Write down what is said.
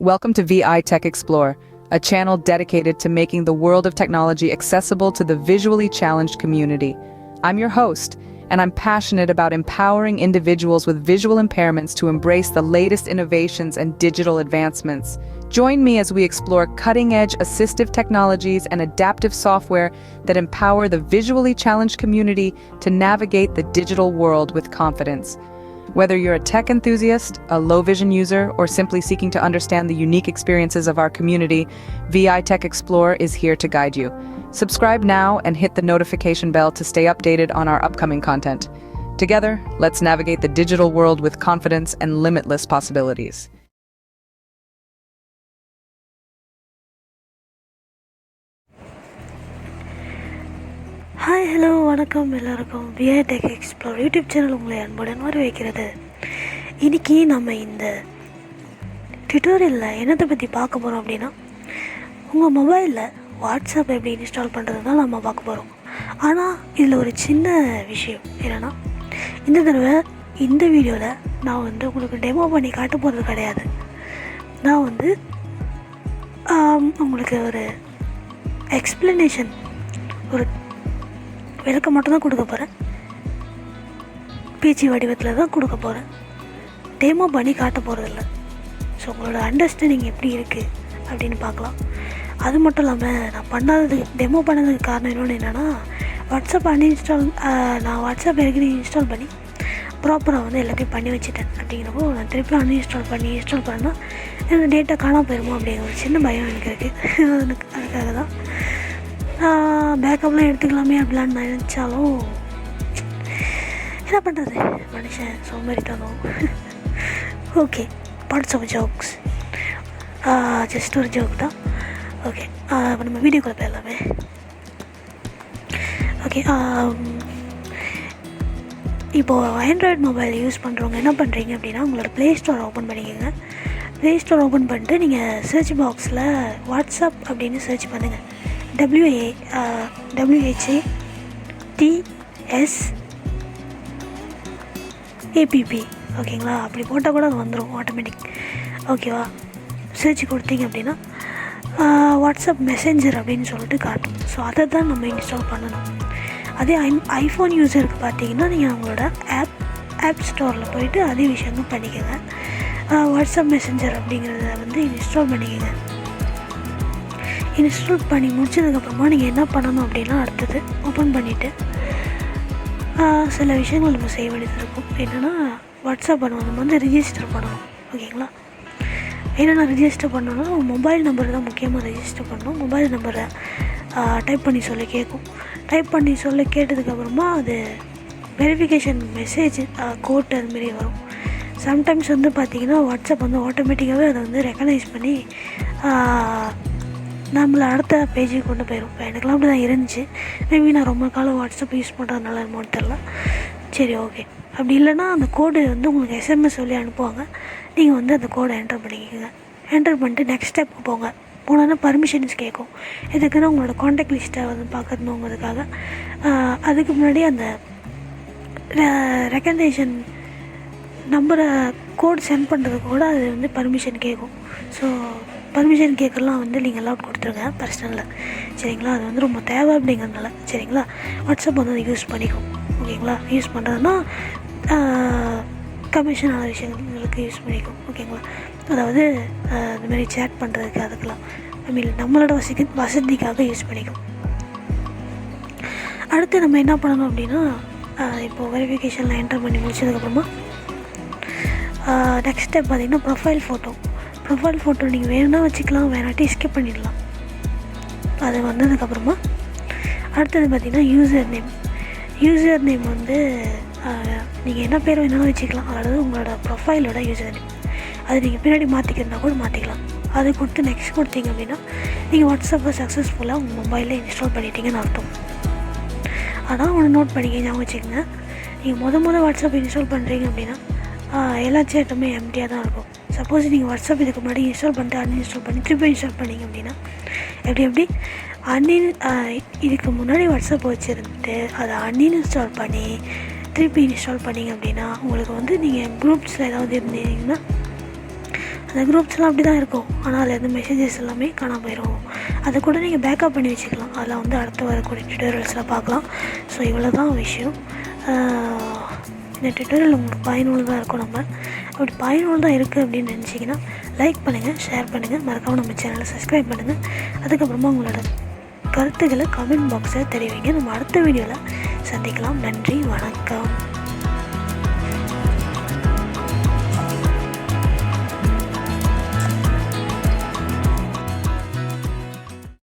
Welcome to VI Tech Explore, a channel dedicated to making the world of technology accessible to the visually challenged community. I'm your host, and I'm passionate about empowering individuals with visual impairments to embrace the latest innovations and digital advancements. Join me as we explore cutting edge assistive technologies and adaptive software that empower the visually challenged community to navigate the digital world with confidence. Whether you're a tech enthusiast, a low vision user, or simply seeking to understand the unique experiences of our community, VI Tech Explorer is here to guide you. Subscribe now and hit the notification bell to stay updated on our upcoming content. Together, let's navigate the digital world with confidence and limitless possibilities. Hi hello வணக்கம் எல்லாருக்கும். VI tech explore YouTube channel உங்களை அன்புடன் வரவேற்கிறது. இன்றைக்கி நம்ம இந்த டுட்டோரியலில் என்னத்தை பற்றி பார்க்க போகிறோம் அப்படின்னா உங்கள் மொபைலில் வாட்ஸ்அப் எப்படி இன்ஸ்டால் பண்ணுறது தான் நம்ம பார்க்க போகிறோம் ஆனால் இதில் ஒரு சின்ன விஷயம் என்னென்னா இந்த தடவை இந்த வீடியோவில் நான் வந்து உங்களுக்கு டெமோ பண்ணி காட்ட போகிறது கிடையாது. நான் வந்து உங்களுக்கு ஒரு எக்ஸ்ப்ளனேஷன் ஒரு விளக்கம் மட்டும்தான் கொடுக்க போகிறேன் பேச்சு வடிவத்தில் தான் கொடுக்க போகிறேன் டெமோ பண்ணி காட்ட போகிறதில்ல ஸோ உங்களோட அண்டர்ஸ்டாண்டிங் எப்படி இருக்குது அப்படின்னு பார்க்கலாம். அது மட்டும் இல்லாமல் நான் பண்ணாததுக்கு டெமோ பண்ணதுக்கு காரணம் இன்னொன்று என்னென்னா வாட்ஸ்அப் அன்இன்ஸ்டால் நான் வாட்ஸ்அப் ஏற்கனவே இன்ஸ்டால் பண்ணி ப்ராப்பராக வந்து எல்லாத்தையும் பண்ணி வச்சுட்டேன். அப்படிங்கிறப்போ நான் திருப்பி அன்இன்ஸ்டால் பண்ணி இன்ஸ்டால் பண்ணால் எனக்கு டேட்டா காணாம போயிருமோ அப்படிங்கிற ஒரு சின்ன பயம் எனக்கு இருக்குது அதுக்கு அதுக்காக தான் பேக்கப்லாம் எடுத்துக்கலாமே அப்படிலாம் நினச்சாலும் என்ன பண்ணுறது மனுஷன் சோம்பேறித்தனம். Okay parts of jokes just ஒரு ஜோக் தான். ஓகே இப்போ நம்ம வீடியோக்குள்ளே போயிடலாமே. ஓகே இப்போது ஆண்ட்ராய்டு மொபைல் யூஸ் பண்ணுறவங்க என்ன பண்ணுறீங்க அப்படின்னா உங்களோட ப்ளே ஸ்டோர் ஓப்பன் பண்ணிக்கோங்க. ப்ளே ஸ்டோர் ஓப்பன் பண்ணிட்டு நீங்கள் சர்ச் பாக்ஸில் வாட்ஸ்அப் அப்படின்னு சர்ச் பண்ணுங்கள் டபிள்யூஏ டபிள்யூஹெச்ஏ டிஎஸ் ஏபிபி ஓகேங்களா அப்படி போட்டால் கூட அது வந்துடும் ஆட்டோமேட்டிக் ஓகேவா சர்ச் கொடுத்தீங்க அப்படின்னா வாட்ஸ்அப் மெசேஞ்சர் அப்படின்னு சொல்லிட்டு காட்டும். ஸோ அதை தான் நம்ம இன்ஸ்டால் பண்ணணும். அதே ஐ ஐஃபோன் யூஸருக்கு பார்த்தீங்கன்னா நீங்கள் அவங்களோட ஆப் ஆப் ஸ்டோரில் போயிட்டு அதே விஷயமும் பண்ணிக்கோங்க. வாட்ஸ்அப் மெசஞ்சர் அப்படிங்கிறத வந்து இன்ஸ்டால் பண்ணிக்கோங்க. இன்ஸ்டால் பண்ணி முடிச்சதுக்கப்புறமா நீங்கள் என்ன பண்ணணும் அப்படின்னா அடுத்தது ஓப்பன் பண்ணிவிட்டு சில விஷயங்கள் நம்ம செய்ய வேண்டியது இருக்கும் என்னென்னா வாட்ஸ்அப் பண்ணுவோம். நம்ம வந்து ரிஜிஸ்டர் பண்ணணும். ஓகேங்களா? என்னென்ன ரிஜிஸ்டர் பண்ணணும்னா மொபைல் நம்பர் தான் முக்கியமாக ரிஜிஸ்டர் பண்ணணும். மொபைல் நம்பரை டைப் பண்ணி சொல்ல கேட்கும். டைப் பண்ணி சொல்ல கேட்டதுக்கப்புறமா அது வெரிஃபிகேஷன் மெசேஜ் கோட் அதுமாரி வரும். சம்டைம்ஸ் வந்து பார்த்திங்கன்னா வாட்ஸ்அப் வந்து ஆட்டோமேட்டிக்காகவே அதை வந்து ரெக்கனைஸ் பண்ணி நம்மளை அடுத்த பேஜுக்கு கொண்டு போயிடும் இப்போ எனக்குலாம் அப்படி தான் இருந்துச்சு. மேபி நான் ரொம்ப காலம் வாட்ஸ்அப் யூஸ் பண்ணுறதுனால என்னமோன்னு தெரில சரி ஓகே அப்படி இல்லைன்னா அந்த கோடு வந்து உங்களுக்கு எஸ்எம்எஸ் சொல்லி அனுப்புவாங்க. நீங்கள் வந்து அந்த கோடை என்டர் பண்ணிக்கோங்க. என்டர் பண்ணிட்டு நெக்ஸ்ட் ஸ்டெப் போங்க. போனோன்னா பர்மிஷன்ஸ் கேட்கும். எதுக்குன்னா உங்களோட காண்டாக்ட் லிஸ்ட்டை வந்து பார்க்கணுங்கிறதுக்காக அதுக்கு முன்னாடி அந்த ரெக்கண்டேஷன் நம்பரை கோட் சென்ட் பண்ணுறதுக்கு கூட அது வந்து பர்மிஷன் கேட்கும். ஸோ பர்மிஷன் கேட்கலாம் வந்து நீங்கள் அலவுட் கொடுத்துருங்க பர்சனலில் சரிங்களா? அது வந்து ரொம்ப தேவை அப்படிங்கிறதுனால. சரிங்களா? வாட்ஸ்அப் வந்து அதை யூஸ் பண்ணிக்கும் ஓகேங்களா? யூஸ் பண்ணுறதுன்னா கமிஷனான விஷயங்களுக்கு யூஸ் பண்ணிக்கும் ஓகேங்களா? அதாவது இந்தமாரி சேட் பண்ணுறதுக்கு அதுக்கெல்லாம். ஐ மீன் நம்மளோட வசதி வசதிக்காக யூஸ் பண்ணிக்கும் அடுத்து நம்ம என்ன பண்ணணும் அப்படின்னா இப்போது இப்போ வெரிஃபிகேஷனில் என்டர் பண்ணி முடிச்சதுக்கப்புறமா நெக்ஸ்ட் ஸ்டெப் பார்த்தீங்கன்னா ப்ரொஃபைல் ஃபோட்டோ ப்ரொஃபைல் ஃபோட்டோ நீங்கள் வேணும்னா வச்சுக்கலாம் வேணாட்டி ஸ்கிப் பண்ணிடலாம். அது வந்ததுக்கப்புறமா அடுத்தது பார்த்தீங்கன்னா யூசர் நேம் யூசர் நேம் வந்து நீங்கள் என்ன பேர் வேணாலும் வச்சுக்கலாம். அதாவது உங்களோட ப்ரொஃபைலோட யூசர் நேம் அது நீங்கள் பின்னாடி மாற்றிக்கிறதா கூட மாற்றிக்கலாம் அது கொடுத்து நெக்ஸ்ட் கொடுத்தீங்க அப்படின்னா நீங்கள் வாட்ஸ்அப்பை சக்ஸஸ்ஃபுல்லாக உங்கள் மொபைலில் இன்ஸ்டால் பண்ணிட்டீங்கன்னு அர்த்தம். அதான் ஒன்று நோட் பண்ணிக்க ஞாபகம் வச்சுக்கோங்க. நீங்கள் முத முத வாட்ஸ்அப் இன்ஸ்டால் பண்ணுறீங்க அப்படின்னா எல்லா சேட்டுமே எம்டியாக தான் இருக்கும். சப்போஸ் நீங்கள் வாட்ஸ்அப் இதுக்கு முன்னாடி இன்ஸ்டால் பண்ணிட்டு அன்இன்ஸ்டால் பண்ணி திருப்பி இன்ஸ்டால் பண்ணிங்க அப்படின்னா எப்படி எப்படி? அன்இன் இதுக்கு முன்னாடி வாட்ஸ்அப் வச்சுருந்துட்டு அதை அன்இன்ஸ்டால் பண்ணி திருப்பி இன்ஸ்டால் பண்ணீங்க அப்படின்னா உங்களுக்கு வந்து நீங்கள் குரூப்ஸில் ஏதாவது இருந்தீங்கன்னா அந்த குரூப்ஸ்லாம் அப்படி தான் இருக்கும். ஆனால் அதில் இருந்து மெசேஜஸ் எல்லாமே காணாமல் போயிடும் அதை கூட நீங்கள் பேக்கப் பண்ணி வச்சுக்கலாம். அதில் வந்து அடுத்து வரக்கூடிய டியூட்டோரியல்ஸில் பார்க்கலாம். ஸோ இவ்வளோ தான் விஷயம். ஆஹ் இந்த டியூட்டோரியல் உங்களுக்கு பயனுள்ளதாக இருக்கும் நம்ம. அப்படி பயனுள்ளதாக இருக்குது அப்படின்னு நினச்சிங்கன்னா லைக் பண்ணுங்கள் ஷேர் பண்ணுங்கள் மறக்காமல் நம்ம சேனலை சப்ஸ்கிரைப் பண்ணுங்கள் அதுக்கப்புறமா உங்களோட கருத்துக்களை கமெண்ட் பாக்ஸில் தெரிவிங்க. நம்ம அடுத்த வீடியோவில் சந்திக்கலாம். நன்றி வணக்கம்.